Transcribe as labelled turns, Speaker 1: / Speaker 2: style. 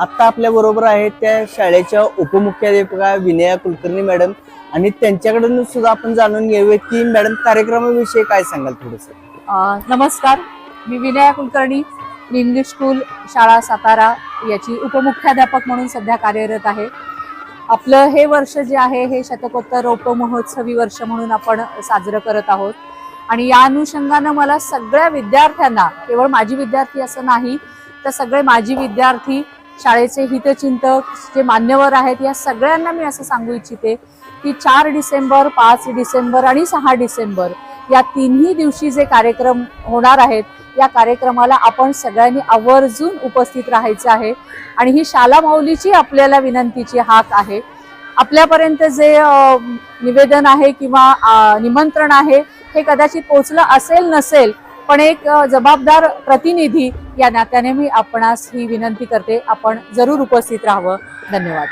Speaker 1: आत्ता आपल्या बरोबर आहेत त्या शाळेच्या उपमुख्याध्यापिका विनया कुलकर्णी मॅडम. आणि त्यांच्याकडून सुद्धा आपण जाणून घेऊया की मॅडम कार्यक्रमाविषयी काय सांगाल थोडस?
Speaker 2: नमस्कार. मी विनया कुलकर्णी मी इंग्लिश स्कूल शाळा सातारा याची उपमुख्याध्यापक म्हणून सध्या कार्यरत आहे. आपलं हे वर्ष जे आहे हे शतकोत्तर रोप महोत्सवी वर्ष म्हणून आपण साजरं करत आहोत. आणि या अनुषंगानं मला सगळ्या विद्यार्थ्यांना केवळ माझी विद्यार्थी असं नाही तर सगळे माझी विद्यार्थी शाळेचे हितचिंतक जे मान्यवर आहेत या सगळ्यांना मी असं सांगू इच्छिते की चार डिसेंबर पाच डिसेंबर आणि सहा डिसेंबर या तिन्ही दिवशी जे कार्यक्रम होणार आहेत या कार्यक्रमाला आपण सगळ्यांनी आवर्जून उपस्थित राहायचं आहे. आणि ही शाला माऊलीची आपल्याला विनंतीची हाक आहे. आपल्यापर्यंत जे निवेदन आहे किंवा निमंत्रण आहे हे कदाचित पोचलं असेल नसेल पण एक जबाबदार प्रतिनिधी या नात्याने मी आपणास ही विनंती करते. आपण जरूर उपस्थित राहावं. धन्यवाद.